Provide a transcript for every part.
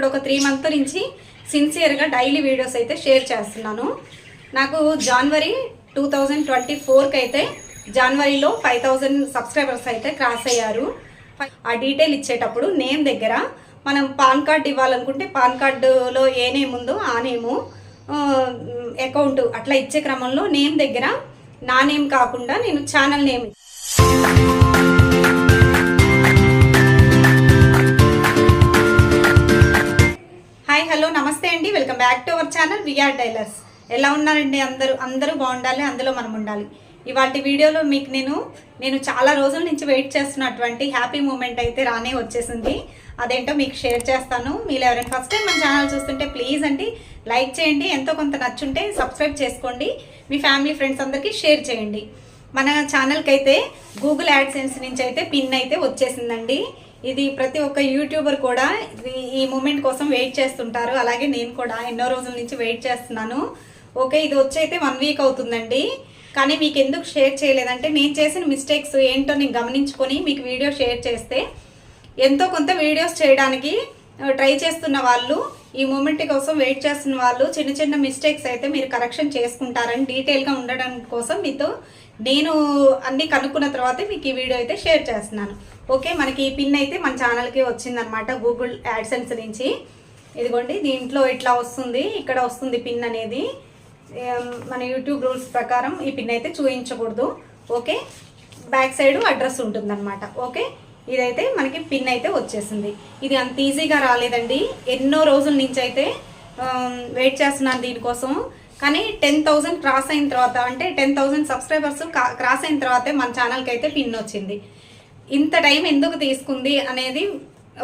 ఇప్పుడు ఒక three month నుంచి సిన్సియర్గా డైలీ వీడియోస్ అయితే షేర్ చేస్తున్నాను. నాకు జనవరి టూ థౌజండ్ ట్వంటీ ఫోర్కి అయితే జనవరిలో ఫైవ్ థౌజండ్ సబ్స్క్రైబర్స్ అయితే క్రాస్ అయ్యారు. ఆ డీటెయిల్ ఇచ్చేటప్పుడు నేమ్ దగ్గర మనం పాన్ కార్డ్ ఇవ్వాలనుకుంటే పాన్ కార్డులో ఏ నేమ్ ఉందో ఆ నేము అకౌంట్ అట్లా ఇచ్చే క్రమంలో నేమ్ దగ్గర నా నేమ్ కాకుండా నేను ఛానల్ నేమ్ హాయ్ హలో నమస్తే అండి. Welcome back to our channel VR tailors ఎలా ఉన్నారండి అందరూ? అందరూ బాగుండాలి అందులో మనం ఉండాలి. ఇవాటి వీడియోలో మీకు నేను నేను చాలా రోజుల నుంచి వెయిట్ చేస్తున్నటువంటి హ్యాపీ మూమెంట్ అయితే రానే వచ్చేసింది. అదేంటో మీకు షేర్ చేస్తాను. మీరు ఎవరైనా ఫస్ట్ టైం మన ఛానల్ చూస్తుంటే ప్లీజ్ అండి లైక్ చేయండి. ఎంతో కొంత నచ్చుంటే సబ్స్క్రైబ్ చేసుకోండి. మీ ఫ్యామిలీ ఫ్రెండ్స్ అందరికీ షేర్ చేయండి. మన ఛానల్కి అయితే గూగుల్ యాడ్సెన్స్ నుంచి అయితే పిన్ అయితే వచ్చేసిందండి. ఇది ప్రతి ఒక్క యూట్యూబర్ కూడా ఈ మూమెంట్ కోసం వెయిట్ చేస్తుంటారు. అలాగే నేను కూడా ఎన్నో రోజుల నుంచి వెయిట్ చేస్తున్నాను. ఓకే ఇది వచ్చి అయితే వన్ వీక్ అవుతుందండి. కానీ మీకు ఎందుకు షేర్ చేయలేదంటే నేను చేసిన మిస్టేక్స్ ఏంటో నేను గమనించుకొని మీకు వీడియో షేర్ చేస్తే ఎంతో కొంత వీడియోస్ చేయడానికి ట్రై చేస్తున్న వాళ్ళు ఈ మూమెంట్ కోసం వెయిట్ చేస్తున్న వాళ్ళు చిన్న చిన్న మిస్టేక్స్ అయితే మీరు కరెక్షన్ చేసుకుంటారని డీటెయిల్గా ఉండడం కోసం మీతో నేను అన్ని కనుక్కున్న తర్వాత మీకు ఈ వీడియో అయితే షేర్ చేస్తున్నాను. ఓకే మనకి ఈ పిన్ అయితే మన ఛానల్కి వచ్చిందనమాట గూగుల్ యాడ్సెన్స్ నుంచి. ఇదిగోండి దీంట్లో ఇట్లా వస్తుంది ఇక్కడ వస్తుంది పిన్ అనేది. మన యూట్యూబ్ రూల్స్ ప్రకారం ఈ పిన్ అయితే చూపించకూడదు ఓకే బ్యాక్ సైడ్ అడ్రస్ ఉంటుందన్నమాట. ఓకే ఇదైతే మనకి పిన్ అయితే వచ్చేసింది. ఇది అంత ఈజీగా రాలేదండి. ఎన్నో రోజుల నుంచి అయితే వెయిట్ చేస్తున్నాను దీనికోసం. కానీ టెన్ థౌసండ్ క్రాస్ అయిన తర్వాత అంటే టెన్ థౌజండ్ సబ్స్క్రైబర్స్ క్రాస్ అయిన తర్వాతే మన ఛానల్కి అయితే పిన్ వచ్చింది. ఇంత టైం ఎందుకు తీసుకుంది అనేది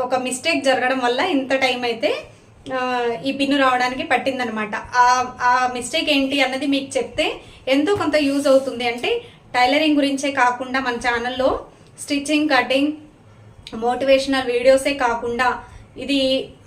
ఒక మిస్టేక్ జరగడం వల్ల ఇంత టైం అయితే ఈ పిన్ను రావడానికి పట్టిందనమాట. ఆ మిస్టేక్ ఏంటి అన్నది మీకు చెప్తే ఎంతో కొంత యూజ్ అవుతుంది. అంటే టైలరింగ్ గురించే కాకుండా మన ఛానల్లో స్టిచ్చింగ్ కటింగ్ మోటివేషనల్ వీడియోసే కాకుండా ఇది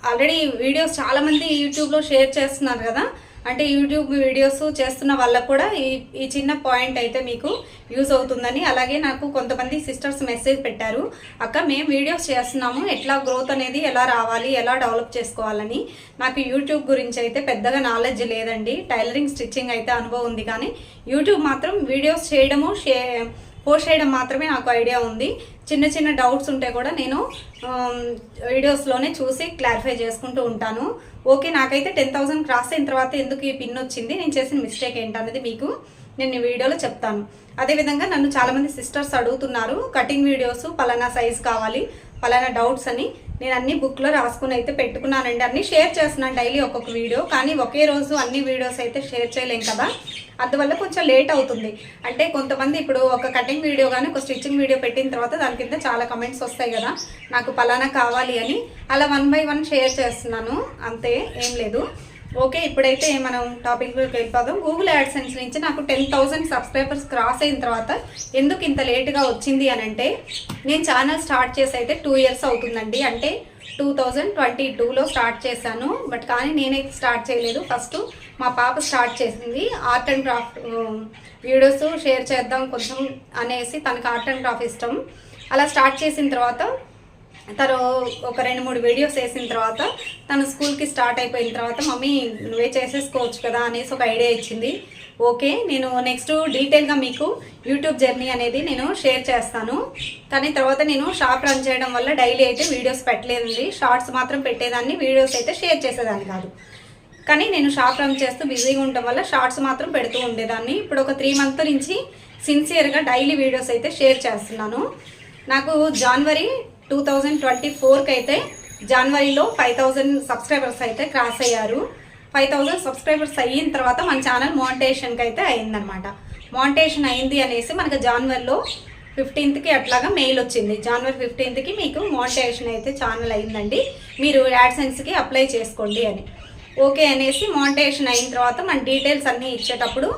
ఆల్రెడీ వీడియోస్ చాలామంది యూట్యూబ్లో షేర్ చేస్తున్నారు కదా. అంటే యూట్యూబ్ వీడియోస్ చేస్తున్న వాళ్ళకు కూడా ఈ ఈ చిన్న పాయింట్ అయితే మీకు యూజ్ అవుతుందని. అలాగే నాకు కొంతమంది సిస్టర్స్ మెసేజ్ పెట్టారు. అక్క మేము వీడియోస్ చేస్తున్నాము. ఎట్లా గ్రోత్ అనేది ఎలా రావాలి? ఎలా డెవలప్ చేసుకోవాలని? నాకు యూట్యూబ్ గురించి అయితే పెద్దగా నాలెడ్జ్ లేదండి. టైలరింగ్ స్టిచ్చింగ్ అయితే అనుభవం ఉంది. కానీ యూట్యూబ్ మాత్రం వీడియోస్ చేయడము షే పోస్ట్ చేయడం మాత్రమే నాకు ఐడియా ఉంది. చిన్న చిన్న డౌట్స్ ఉంటే కూడా నేను వీడియోస్లోనే చూసి క్లారిఫై చేసుకుంటూ ఉంటాను. ఓకే నాకైతే టెన్ థౌసండ్ క్రాస్ అయిన తర్వాత ఎందుకు ఈ పిన్ వచ్చింది? నేను చేసిన మిస్టేక్ ఏంటన్నది మీకు నేను ఈ వీడియోలో చెప్తాను. అదేవిధంగా నన్ను చాలామంది సిస్టర్స్ అడుగుతున్నారు కటింగ్ వీడియోస్ పలానా సైజ్ కావాలి పలానా డౌట్స్ అని. నేను అన్ని బుక్లో రాసుకుని అయితే పెట్టుకున్నానండి. అన్ని షేర్ చేస్తున్నాను డైలీ ఒక్కొక్క వీడియో కానీ ఒకే రోజు అన్ని వీడియోస్ అయితే షేర్ చేయలేం కదా. అందువల్ల కొంచెం లేట్ అవుతుంది. అంటే కొంతమంది ఇప్పుడు ఒక కటింగ్ వీడియో కానీ ఒక స్టిచ్చింగ్ వీడియో పెట్టిన తర్వాత దాని కింద చాలా కమెంట్స్ వస్తాయి కదా. నాకు పలానా కావాలి అని అలా వన్ బై వన్ షేర్ చేస్తున్నాను. అంతే ఏం లేదు. ఓకే ఇప్పుడైతే మనం టాపిక్లోకి వెళ్ళిపోదాం. గూగుల్ యాడ్సెన్స్ నుంచి నాకు టెన్ థౌసండ్ సబ్స్క్రైబర్స్ క్రాస్ అయిన తర్వాత ఎందుకు ఇంత లేట్గా వచ్చింది అని అంటే నేను ఛానల్ స్టార్ట్ చేసి అయితే టూ ఇయర్స్ అవుతుందండి. అంటే టూ థౌజండ్ ట్వంటీ టూలో స్టార్ట్ చేశాను. బట్ కానీ నేనైతే స్టార్ట్ చేయలేదు. ఫస్ట్ మా పాప స్టార్ట్ చేసింది. Art and craft videos share చేద్దాం కొంచెం అనేసి తనకు ఆర్ట్ అండ్ క్రాఫ్ట్ ఇష్టం. అలా స్టార్ట్ చేసిన తర్వాత తను ఒక రెండు మూడు వీడియోస్ వేసిన తర్వాత తను స్కూల్కి స్టార్ట్ అయిపోయిన తర్వాత మమ్మీ నువ్వే చేసేసుకోవచ్చు కదా అనేసి ఒక ఐడియా ఇచ్చింది. ఓకే నేను నెక్స్ట్ డీటెయిల్గా మీకు యూట్యూబ్ జర్నీ అనేది నేను షేర్ చేస్తాను. కానీ తర్వాత నేను షాప్ రన్ చేయడం వల్ల డైలీ అయితే వీడియోస్ పెట్టలేదండి. షార్ట్స్ మాత్రం పెట్టేదాన్ని వీడియోస్ అయితే షేర్ చేసేదాన్ని కాదు. కానీ నేను షాప్ రన్ చేస్తూ బిజీగా ఉండటం వల్ల షార్ట్స్ మాత్రం పెడుతూ ఉండేదాన్ని. ఇప్పుడు ఒక త్రీ మంత్ నుంచి సిన్సియర్గా డైలీ వీడియోస్ అయితే షేర్ చేస్తున్నాను. నాకు జనవరి టూ థౌజండ్ ట్వంటీ ఫోర్కి అయితే జనవరిలో ఫైవ్ థౌజండ్ సబ్స్క్రైబర్స్ అయితే క్రాస్ అయ్యారు. ఫైవ్ థౌజండ్ సబ్స్క్రైబర్స్ అయిన తర్వాత మన ఛానల్ మోనిటేషన్కి అయితే అయిందనమాట మోనిటేషన్ అయింది అనేసి మనకు జనవరిలో ఫిఫ్టీన్త్కి అట్లాగా మెయిల్ వచ్చింది. జనవరి ఫిఫ్టీన్త్కి మీకు మోనిటేషన్ అయితే ఛానల్ అయిందండి. మీరు యాడ్సెన్స్కి అప్లై చేసుకోండి అని. ఓకే అనేసి మోనిటేషన్ అయిన తర్వాత మన డీటెయిల్స్ అన్నీ ఇచ్చేటప్పుడు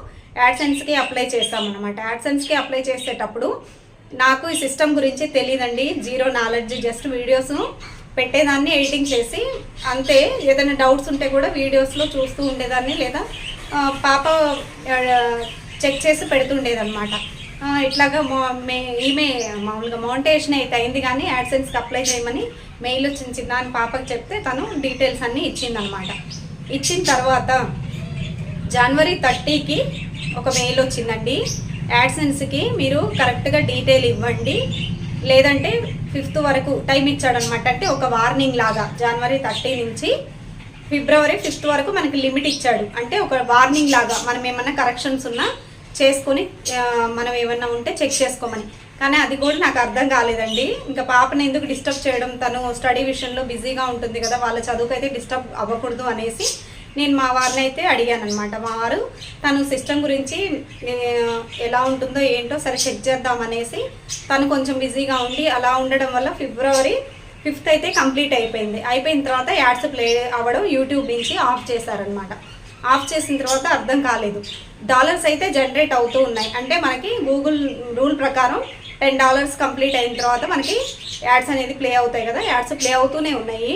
యాడ్సెన్స్కి అప్లై చేస్తామన్నమాట. యాడ్సెన్స్కి అప్లై చేసేటప్పుడు నాకు ఈ సిస్టమ్ గురించి తెలియదండి జీరో నాలెడ్జ్ జస్ట్ వీడియోస్ పెట్టేదాన్ని ఎడిటింగ్ చేసి అంతే. ఏదైనా డౌట్స్ ఉంటే కూడా వీడియోస్లో చూస్తూ ఉండేదాన్ని లేదా పాప చెక్ చేసి పెడుతుండేదన్నమాట. ఇట్లాగా మే ఈమె మామూలుగా మౌంటేషన్ అయితే అయింది కానీ యాడ్సెన్స్కి అప్లై చేయమని మెయిల్ వచ్చింది. చిన్న అని పాపకు చెప్తే తను డీటెయిల్స్ అన్నీ ఇచ్చిందనమాట ఇచ్చిన తర్వాత జనవరి థర్టీకి ఒక మెయిల్ వచ్చిందండి. యాడ్సెన్స్కి మీరు కరెక్ట్గా డీటెయిల్ ఇవ్వండి. లేదంటే ఫిఫ్త్ వరకు టైం ఇచ్చాడనమాట. అంటే ఒక వార్నింగ్ లాగా జనవరి థర్టీ నుంచి ఫిబ్రవరి ఫిఫ్త్ వరకు మనకి లిమిట్ ఇచ్చాడు. అంటే ఒక వార్నింగ్ లాగా మనం ఏమన్నా కరెక్షన్స్ ఉన్నా చేసుకొని మనం ఏమన్నా ఉంటే చెక్ చేసుకోమని. కానీ అది కూడా నాకు అర్థం కాలేదండి. ఇంకా పాపని ఎందుకు డిస్టర్బ్ చేయడం? తను స్టడీ విషయంలో బిజీగా ఉంటుంది కదా వాళ్ళ చదువుకు అయితే డిస్టర్బ్ అవ్వకూడదు అనేసి నేను మా వారిని అయితే అడిగాను అనమాట మా వారు తను సిస్టమ్ గురించి ఎలా ఉంటుందో ఏంటో సరే చెక్ చేద్దాం అనేసి తను కొంచెం బిజీగా ఉండి అలా ఉండడం వల్ల ఫిబ్రవరి ఫిఫ్త్ అయితే కంప్లీట్ అయిపోయింది. అయిపోయిన తర్వాత యాడ్స్ ప్లే అవ్వడం యూట్యూబ్ నుంచి ఆఫ్ చేశారనమాట ఆఫ్ చేసిన తర్వాత అర్థం కాలేదు. డాలర్స్ అయితే జనరేట్ అవుతూ ఉన్నాయి. అంటే మనకి గూగుల్ రూల్ ప్రకారం టెన్ డాలర్స్ కంప్లీట్ అయిన తర్వాత మనకి యాడ్స్ అనేది ప్లే అవుతాయి కదా. యాడ్స్ ప్లే అవుతూనే ఉన్నాయి.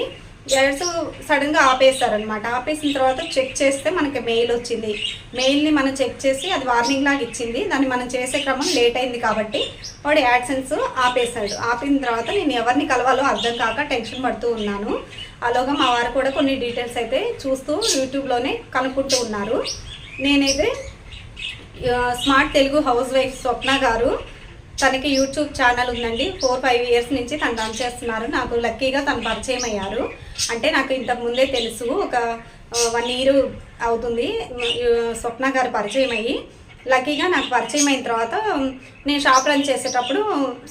యాడ్స్ సడన్గా ఆపేస్తారనమాట ఆపేసిన తర్వాత చెక్ చేస్తే మనకి మెయిల్ వచ్చింది. మెయిల్ని మనం చెక్ చేసి అది వార్నింగ్ లాగా ఇచ్చింది. దాన్ని మనం చేసే క్రమం లేట్ అయింది కాబట్టి వాడు యాడ్సెన్స్ ఆపేశాడు. ఆపిన తర్వాత నేను ఎవరిని కలవాలో అర్థం కాక టెన్షన్ పడుతూ ఉన్నాను. అలాగా మా వారు కూడా కొన్ని డీటెయిల్స్ అయితే చూస్తూ యూట్యూబ్లోనే కనుక్కుంటూ ఉన్నారు. నేనైతే smart Telugu housewife Swapna garu తనకి యూట్యూబ్ ఛానల్ ఉందండి. ఫోర్ ఫైవ్ ఇయర్స్ నుంచి తను రన్ చేస్తున్నారు. నాకు లక్కీగా తను పరిచయం అయ్యారు. అంటే నాకు ఇంతకు ముందే తెలుసు. ఒక వన్ ఇయర్ అవుతుంది. స్వప్న గారు పరిచయం అయ్యి లక్కీగా నాకు పరిచయం అయిన తర్వాత నేను షాప్ రన్ చేసేటప్పుడు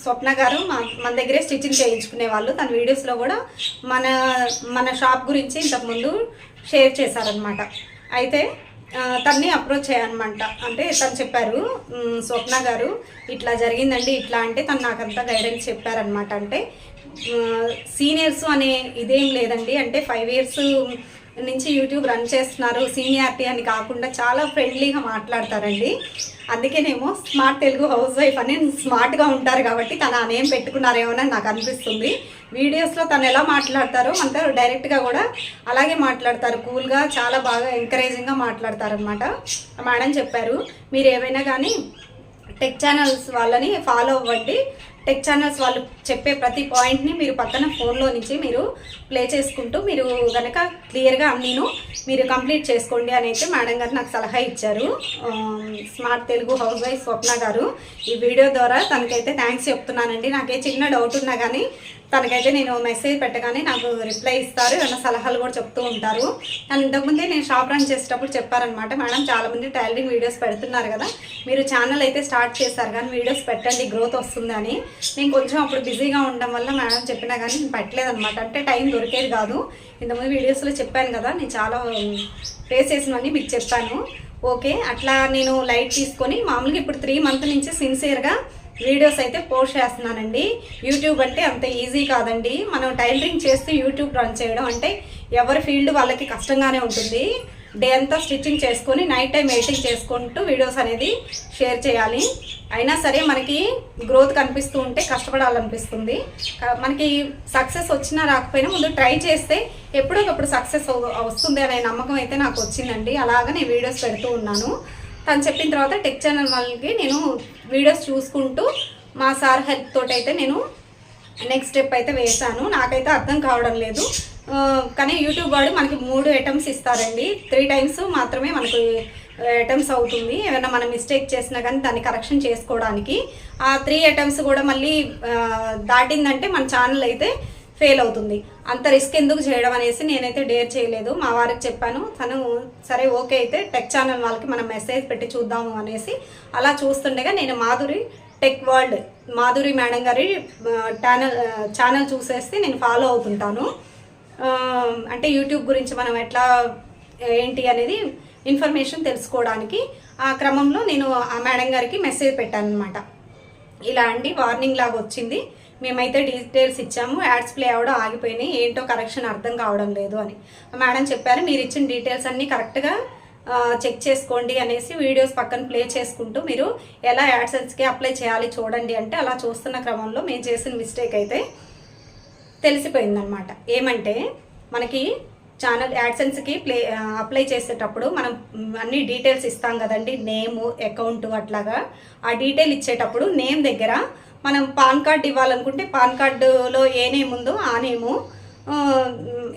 స్వప్న గారు మా మన దగ్గరే స్టిచ్చింగ్ చేయించుకునే వాళ్ళు. తన వీడియోస్లో కూడా మన మన షాప్ గురించి ఇంతకుముందు షేర్ చేశారనమాట అయితే తన్ని అప్రోచ్ అయ్యానమాట. అంటే తను చెప్పారు స్వప్న గారు ఇట్లా జరిగిందండి ఇట్లా అంటే తను నాకంతా గైడెన్స్ చెప్పారనమాట అంటే సీనియర్స్ అనే ఇదేం లేదండి. అంటే ఫైవ్ ఇయర్స్ నుంచి యూట్యూబ్ రన్ చేస్తున్నారు సీనియారిటీ అని కాకుండా చాలా ఫ్రెండ్లీగా మాట్లాడతారండి. అందుకేనేమో స్మార్ట్ తెలుగు హౌస్ వైఫ్ అని స్మార్ట్గా ఉంటారు కాబట్టి తను ఆ నేమ్ పెట్టుకున్నారేమోనని నాకు అనిపిస్తుంది. వీడియోస్లో తను ఎలా మాట్లాడతారో అంతా డైరెక్ట్గా కూడా అలాగే మాట్లాడతారు. కూల్గా చాలా బాగా ఎంకరేజింగ్గా మాట్లాడతారనమాట మేడం చెప్పారు మీరు ఏవైనా కానీ టెక్ ఛానల్స్ వాళ్ళని ఫాలో అవ్వండి. టెక్ ఛానల్స్ వాళ్ళు చెప్పే ప్రతి పాయింట్ని మీరు పక్కన ఫోన్లో నుంచి మీరు ప్లే చేసుకుంటూ మీరు కనుక క్లియర్గా అన్నీను మీరు కంప్లీట్ చేసుకోండి అని అయితే మేడం గారు నాకు సలహా ఇచ్చారు. Smart Telugu housewife Swapna garu ఈ వీడియో ద్వారా తనకైతే థ్యాంక్స్ చెప్తున్నానండి. నాకే చిన్న డౌట్ ఉన్నా కానీ తనకైతే నేను మెసేజ్ పెట్టగానే నాకు రిప్లై ఇస్తారు ఏమైనా సలహాలు కూడా చెప్తూ ఉంటారు. తను ఇంతకుముందే నేను షాప్ రన్ చేసేటప్పుడు చెప్పారనమాట మేడం చాలామంది టైలరింగ్ వీడియోస్ పెడుతున్నారు కదా మీరు ఛానల్ అయితే స్టార్ట్ చేశారు కానీ వీడియోస్ పెట్టండి గ్రోత్ వస్తుందని. నేను కొంచెం అప్పుడు బిజీగా ఉండడం వల్ల మేడం చెప్పినా కానీ నేను పెట్టలేదనమాట అంటే టైం దొరికేది కాదు. ఇంతకుముందు వీడియోస్లో చెప్పాను కదా నేను చాలా ఫేస్ చేసినవన్నీ మీకు చెప్పాను. ఓకే అట్లా నేను లైట్ తీసుకొని మామూలుగా ఇప్పుడు త్రీ మంత్ నుంచి సిన్సియర్గా వీడియోస్ అయితే పోస్ట్ చేస్తున్నానండి. యూట్యూబ్ అంటే అంత ఈజీ కాదండి. మనం టైలరింగ్ చేస్తూ యూట్యూబ్ రన్ చేయడం అంటే ఎవరి ఫీల్డ్ వాళ్ళకి కష్టంగానే ఉంటుంది. డే అంతా స్టిచ్చింగ్ చేసుకొని నైట్ టైం ఎడిటింగ్ చేసుకుంటూ వీడియోస్ అనేది షేర్ చేయాలి. అయినా సరే మనకి గ్రోత్ కనిపిస్తూ ఉంటే కష్టపడాలనిపిస్తుంది. మనకి సక్సెస్ వచ్చినా రాకపోయినా ముందు ట్రై చేస్తే ఎప్పుడో ఒకప్పుడు సక్సెస్ వస్తుంది అనే నమ్మకం అయితే నాకు వచ్చిందండి. అలాగ నేను వీడియోస్ పెడుతూ ఉన్నాను. తను చెప్పిన తర్వాత టెక్ ఛానల్ వాళ్ళకి నేను వీడియోస్ చూసుకుంటూ మా సార్ హెల్ప్ తోటి అయితే నేను నెక్స్ట్ స్టెప్ అయితే వేసాను నాకైతే అర్థం కావడం లేదు. కానీ యూట్యూబ్ వాడు మనకి మూడు ఐటమ్స్ ఇస్తారండి. త్రీ టైమ్స్ మాత్రమే మనకు ఐటమ్స్ అవుతుంది. ఏమైనా మనం మిస్టేక్ చేసినా కానీ దాన్ని కరెక్షన్ చేసుకోవడానికి. ఆ త్రీ ఐటమ్స్ కూడా మళ్ళీ దాటిందంటే మన ఛానల్ అయితే ఫెయిల్ అవుతుంది. అంత రిస్క్ ఎందుకు చేయడం అనేసి నేనైతే డేర్ చేయలేదు. మా వారికి చెప్పాను తను సరే ఓకే అయితే టెక్ ఛానల్ వాళ్ళకి మనం మెసేజ్ పెట్టి చూద్దాము అనేసి అలా చూస్తుండగా నేను Madhuri tech world Madhuri madam గారి ఛానల్ ఛానల్ చూసేసి నేను ఫాలో అవుతుంటాను. అంటే యూట్యూబ్ గురించి మనం ఎట్లా ఏంటి అనేది ఇన్ఫర్మేషన్ తెలుసుకోవడానికి ఆ క్రమంలో నేను ఆ మేడం గారికి మెసేజ్ పెట్టాను అనమాట ఇలా అండి వార్నింగ్ లాగా వచ్చింది. మేమైతే డీటెయిల్స్ ఇచ్చాము యాడ్స్ ప్లే అవడం ఆగిపోయినాయి ఏంటో కరెక్షన్ అర్థం కావడం లేదు అని. మేడం చెప్పారు మీరు ఇచ్చిన డీటెయిల్స్ అన్నీ కరెక్ట్గా చెక్ చేసుకోండి అనేసి వీడియోస్ పక్కన ప్లే చేసుకుంటూ మీరు ఎలా యాడ్సెన్స్కి అప్లై చేయాలి చూడండి అంటే అలా చూస్తున్న క్రమంలో మేము చేసిన మిస్టేక్ అయితే తెలిసిపోయిందనమాట ఏమంటే మనకి ఛానల్ యాడ్సెన్స్కి ప్లే అప్లై చేసేటప్పుడు మనం అన్ని డీటెయిల్స్ ఇస్తాం కదండి నేము అకౌంట్ అట్లాగా. ఆ డీటెయిల్ ఇచ్చేటప్పుడు నేమ్ దగ్గర మనం పాన్ కార్డ్ ఇవ్వాలనుకుంటే పాన్ కార్డులో ఏ నేమ్ ఉందో ఆ నేము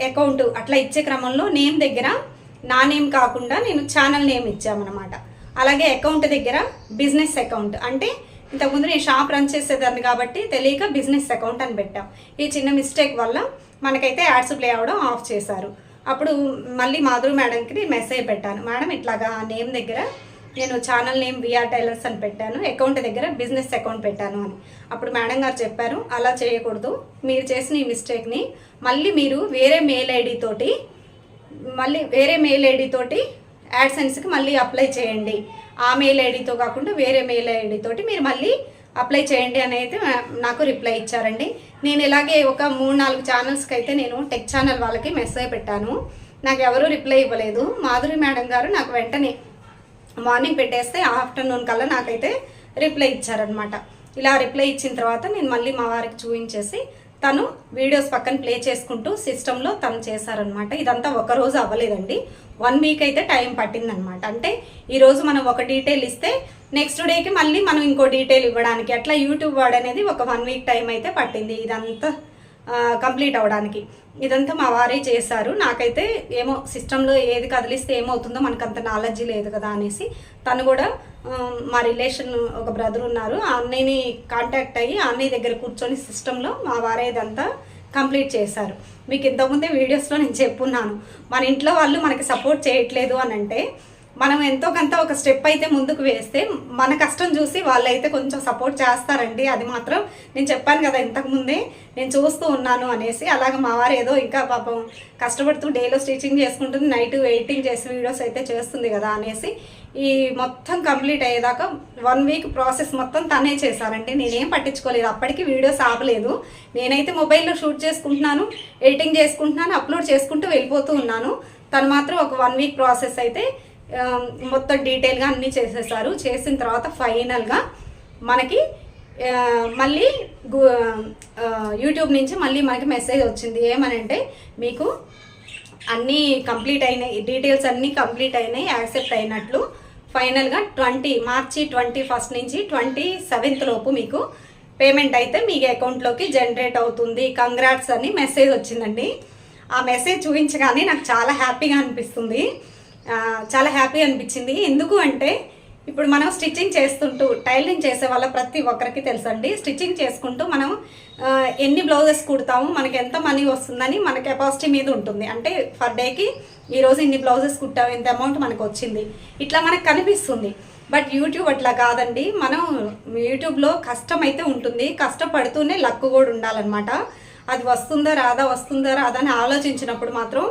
అకౌంట్ అట్లా ఇచ్చే క్రమంలో నేమ్ దగ్గర నా నేమ్ కాకుండా నేను ఛానల్ నేమ్ ఇచ్చామన్నమాట. అలాగే అకౌంట్ దగ్గర బిజినెస్ అకౌంట్. అంటే ఇంతకుముందు నేను షాప్ రన్ చేసేదాన్ని కాబట్టి తెలియక బిజినెస్ అకౌంట్ అని పెట్టాం. ఈ చిన్న మిస్టేక్ వల్ల మనకైతే యాడ్స్ ప్లే అవ్వడం ఆఫ్ చేశారు. అప్పుడు మళ్ళీ మాధురి మేడంకి మెసేజ్ పెట్టాను. మేడం ఇట్లాగా నేమ్ దగ్గర నేను ఛానల్ నేమ్ విఆర్ టైలర్స్ అని పెట్టాను. అకౌంట్ దగ్గర బిజినెస్ అకౌంట్ పెట్టాను అని. అప్పుడు మేడం గారు చెప్పారు అలా చేయకూడదు. మీరు చేసిన ఈ మిస్టేక్ని మళ్ళీ మీరు వేరే మెయిల్ ఐడి తోటి మళ్ళీ వేరే మెయిల్ ఐడి తోటి యాడ్సెన్స్కి మళ్ళీ అప్లై చేయండి. ఆ మెయిల్ ఐడితో కాకుండా వేరే మెయిల్ ఐడి తోటి మీరు మళ్ళీ అప్లై చేయండి అని అయితే నాకు రిప్లై ఇచ్చారండి. నేను ఇలాగే ఒక మూడు నాలుగు ఛానల్స్కి అయితే నేను టెక్ ఛానల్ వాళ్ళకి మెసేజ్ పెట్టాను. నాకు ఎవరూ రిప్లై ఇవ్వలేదు. మాధురి మేడం గారు నాకు వెంటనే మార్నింగ్ పెట్టేస్తే ఆఫ్టర్నూన్ కల్లా నాకైతే రిప్లై ఇచ్చారనమాట ఇలా రిప్లై ఇచ్చిన తర్వాత నేను మళ్ళీ మా వారికి చూపించేసి తను వీడియోస్ పక్కన ప్లే చేసుకుంటూ సిస్టంలో తను చేశారనమాట ఇదంతా ఒక రోజు అవ్వలేదండి. వన్ వీక్ అయితే టైం పట్టిందనమాట అంటే ఈరోజు మనం ఒక డీటెయిల్ ఇస్తే నెక్స్ట్ డేకి మళ్ళీ మనం ఇంకో డీటెయిల్ ఇవ్వడానికి అట్లా యూట్యూబ్ వాడు అనేది ఒక వన్ వీక్ టైం అయితే పట్టింది. ఇదంతా కంప్లీట్ అవడానికి. ఇదంతా మా వారే చేశారు. నాకైతే ఏమో సిస్టంలో ఏది కదిలిస్తే ఏమవుతుందో మనకు అంత నాలెడ్జీ లేదు కదా అనేసి తను కూడా మా రిలేషన్ ఒక బ్రదర్ ఉన్నారు. ఆ అన్నయ్యని కాంటాక్ట్ అయ్యి ఆ అన్నయ్య దగ్గర కూర్చొని సిస్టంలో మా వారే ఇదంతా కంప్లీట్ చేశారు. మీకు ఇంతకుముందే వీడియోస్లో నేను చెప్పున్నాను. మన ఇంట్లో వాళ్ళు మనకి సపోర్ట్ చేయట్లేదు అని అంటే మనం ఎంతో కొంత ఒక స్టెప్ అయితే ముందుకు వేస్తే మన కష్టం చూసి వాళ్ళైతే కొంచెం సపోర్ట్ చేస్తారండి. అది మాత్రం నేను చెప్పాను కదా ఇంతకుముందే నేను చూస్తూ ఉన్నాను అనేసి అలాగే మా వారు ఏదో ఇంకా పాపం కష్టపడుతూ డేలో స్టిచ్చింగ్ చేసుకుంటుంది నైట్ ఎడిటింగ్ చేసి వీడియోస్ అయితే చేస్తుంది కదా అనేసి ఈ మొత్తం కంప్లీట్ అయ్యేదాకా వన్ వీక్ ప్రాసెస్ మొత్తం తనే చేశారండి. నేనేం పట్టించుకోలేదు. అప్పటికి వీడియోస్ ఆపలేదు. నేనైతే మొబైల్లో షూట్ చేసుకుంటున్నాను ఎడిటింగ్ చేసుకుంటున్నాను అప్లోడ్ చేసుకుంటూ వెళ్ళిపోతూ ఉన్నాను. తను మాత్రం ఒక వన్ వీక్ ప్రాసెస్ అయితే మొత్తం డీటెయిల్గా అన్నీ చేసేసారు. చేసిన తర్వాత ఫైనల్గా మనకి మళ్ళీ యూట్యూబ్ నుంచి మళ్ళీ మనకి మెసేజ్ వచ్చింది. ఏమనంటే మీకు అన్నీ కంప్లీట్ అయినాయి డీటెయిల్స్ అన్నీ కంప్లీట్ అయినాయి యాక్సెప్ట్ అయినట్లు. ఫైనల్గా ట్వంటీ మార్చి ట్వంటీ ఫస్ట్ నుంచి ట్వంటీ సెవెంత్ లోపు మీకు పేమెంట్ అయితే మీ అకౌంట్లోకి జనరేట్ అవుతుంది. కంగ్రాట్స్ అని మెసేజ్ వచ్చిందండి. ఆ మెసేజ్ చూపించగానే నాకు చాలా హ్యాపీగా అనిపిస్తుంది. చాలా హ్యాపీ అనిపించింది. ఎందుకు అంటే ఇప్పుడు మనం స్టిచ్చింగ్ చేస్తుంటూ టైలరింగ్ చేసే వాళ్ళ ప్రతి ఒక్కరికి తెలుసండి. స్టిచ్చింగ్ చేసుకుంటూ మనం ఎన్ని బ్లౌజెస్ కుడతాము మనకి ఎంత మనీ వస్తుందని మన కెపాసిటీ మీద ఉంటుంది. అంటే ఫర్ డేకి ఈరోజు ఇన్ని బ్లౌజెస్ కుట్టాము ఇంత అమౌంట్ మనకు వచ్చింది. ఇట్లా మనకు కనిపిస్తుంది. బట్ యూట్యూబ్ అట్లా కాదండి. మనం యూట్యూబ్లో కష్టం అయితే ఉంటుంది. కష్టపడుతూనే లక్ కూడా ఉండాలన్నమాట. అది వస్తుందా రాదా వస్తుందా రాదా అని ఆలోచించినప్పుడు మాత్రం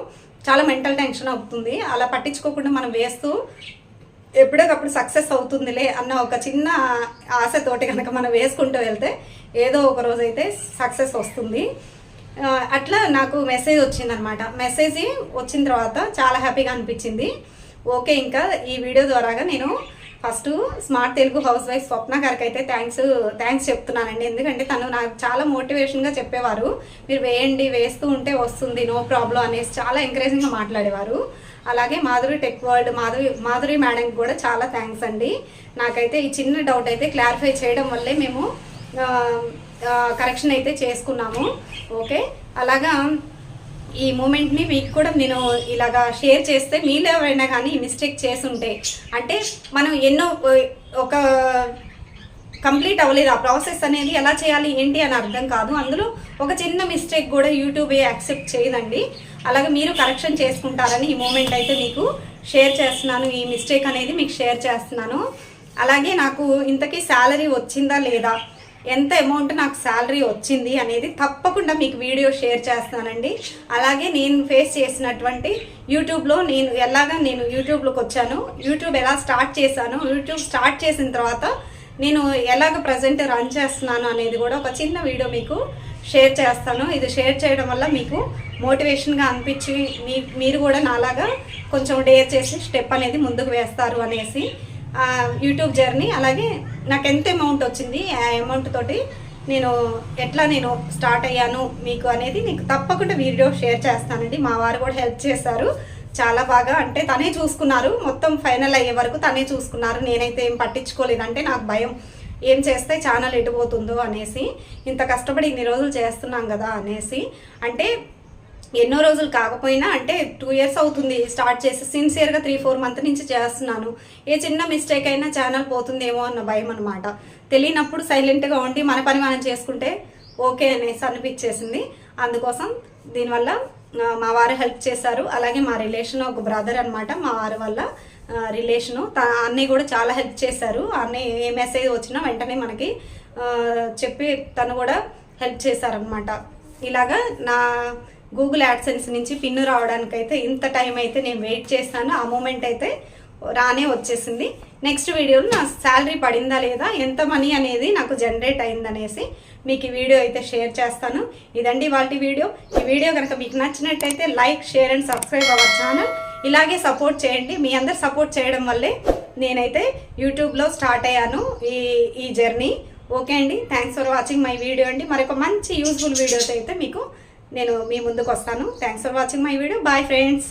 చాలా మెంటల్ టెన్షన్ అవుతుంది. అలా పట్టించుకోకుండా మనం వేస్తూ ఎప్పుడోకప్పుడు సక్సెస్ అవుతుందిలే అన్న ఒక చిన్న ఆశతోటి కనుక మనం వేసుకుంటూ వెళ్తే ఏదో ఒక రోజు అయితే సక్సెస్ వస్తుంది. అట్లా నాకు మెసేజ్ వచ్చిందనమాట మెసేజ్ వచ్చిన తర్వాత చాలా హ్యాపీగా అనిపించింది. ఓకే ఇంకా ఈ వీడియో ద్వారాగా నేను first smart Telugu housewife Swapna గారికి అయితే థ్యాంక్స్ థ్యాంక్స్ చెప్తున్నానండి. ఎందుకంటే తను నాకు చాలా మోటివేషన్గా చెప్పేవారు. మీరు వేయండి వేస్తూ ఉంటే వస్తుంది నో ప్రాబ్లం అనేసి చాలా ఎంకరేజింగ్గా మాట్లాడేవారు. అలాగే మాధురి టెక్ వరల్డ్ మాధురి మాధురి మేడంకి కూడా చాలా థ్యాంక్స్ అండి. నాకైతే ఈ చిన్న డౌట్ అయితే క్లారిఫై చేయడం వల్లే మేము కరెక్షన్ అయితే చేసుకున్నాము. ఓకే అలాగా ఈ మూమెంట్ని మీకు కూడా నేను ఇలాగా షేర్ చేస్తే మీలో ఎవరైనా కానీ ఈ మిస్టేక్ చేసుంటే అంటే మనం ఎన్నో ఒక కంప్లీట్ అవ్వలేదు. ఆ ప్రాసెస్ అనేది ఎలా చేయాలి ఏంటి అని అర్థం కాదు. అందులో ఒక చిన్న మిస్టేక్ కూడా యూట్యూబ్ యాక్సెప్ట్ చేయదండి. అలాగే మీరు కరెక్షన్ చేసుకుంటారని ఈ మూమెంట్ అయితే మీకు షేర్ చేస్తున్నాను. ఈ మిస్టేక్ అనేది మీకు షేర్ చేస్తున్నాను. అలాగే నాకు ఇంతకీ శాలరీ వచ్చిందా లేదా? ఎంత అమౌంట్ నాకు శాలరీ వచ్చింది అనేది తప్పకుండా మీకు వీడియో షేర్ చేస్తానండి. అలాగే నేను ఫేస్ చేసినటువంటి యూట్యూబ్లో నేను ఎలాగా నేను యూట్యూబ్లోకి వచ్చాను యూట్యూబ్ ఎలా స్టార్ట్ చేశాను యూట్యూబ్ స్టార్ట్ చేసిన తర్వాత నేను ఎలాగ ప్రజెంట్ రన్ చేస్తున్నాను అనేది కూడా ఒక చిన్న వీడియో మీకు షేర్ చేస్తాను. ఇది షేర్ చేయడం వల్ల మీకు మోటివేషన్గా అనిపించి మీ మీరు కూడా నాలాగా కొంచెం డేర్ చేసి స్టెప్ అనేది ముందుకు వేస్తారు అనేసి యూట్యూబ్ జర్నీ అలాగే నాకు ఎంత అమౌంట్ వచ్చింది ఆ అమౌంట్ తోటి నేను ఎట్లా నేను స్టార్ట్ అయ్యాను మీకు అనేది నీకు తప్పకుండా వీడియో షేర్ చేస్తానండి. మా వారు కూడా హెల్ప్ చేశారు. చాలా బాగా అంటే తనే చూసుకున్నారు. మొత్తం ఫైనల్ అయ్యే వరకు తనే చూసుకున్నారు. నేనైతే ఏం పట్టించుకోలేదు. అంటే నాకు భయం. ఏం చేస్తే ఛానల్ ఎటుపోతుందో అనేసి. ఇంత కష్టపడి ఇన్ని రోజులు చేస్తున్నాం కదా అనేసి. అంటే ఎన్నో రోజులు కాకపోయినా అంటే టూ ఇయర్స్ అవుతుంది. స్టార్ట్ చేసి సిన్సియర్గా త్రీ ఫోర్ మంత్ నుంచి చేస్తున్నాను. ఏ చిన్న మిస్టేక్ అయినా ఛానల్ పోతుందేమో అన్న భయం అనమాట తెలియనప్పుడు సైలెంట్గా ఉండి మన పని మనం చేసుకుంటే ఓకే అనేసి అనిపించేసింది. అందుకోసం దీనివల్ల మా వారు హెల్ప్ చేశారు. అలాగే మా రిలేషన్ ఒక బ్రదర్ అనమాట మా వారి వల్ల రిలేషను అన్నయ్య కూడా చాలా హెల్ప్ చేశారు. అన్నయ్య ఏ మెసేజ్ వచ్చినా వెంటనే మనకి చెప్పి తను కూడా హెల్ప్ చేశారనమాట ఇలాగా నా గూగుల్ యాడ్సెన్స్ నుంచి పిన్ను రావడానికైతే ఇంత టైం అయితే నేను వెయిట్ చేస్తాను ఆ మూమెంట్ అయితే రానే వచ్చేసింది. నెక్స్ట్ వీడియోలో నా శాలరీ పడిందా లేదా ఎంత మనీ అనేది నాకు జనరేట్ అయిందనేసి మీకు ఈ వీడియో అయితే షేర్ చేస్తాను. ఇదండి వాటి వీడియో ఈ వీడియో కనుక మీకు నచ్చినట్టయితే like share and subscribe our channel ఇలాగే సపోర్ట్ చేయండి. మీ అందరు సపోర్ట్ చేయడం వల్లే నేనైతే యూట్యూబ్లో స్టార్ట్ అయ్యాను ఈ ఈ జర్నీ ఓకే అండి? Thanks for watching my video అండి. మరొక మంచి యూస్ఫుల్ వీడియోతో అయితే మీకు నేను మీ ముందుకు వస్తాను. Thanks for watching my video bye friends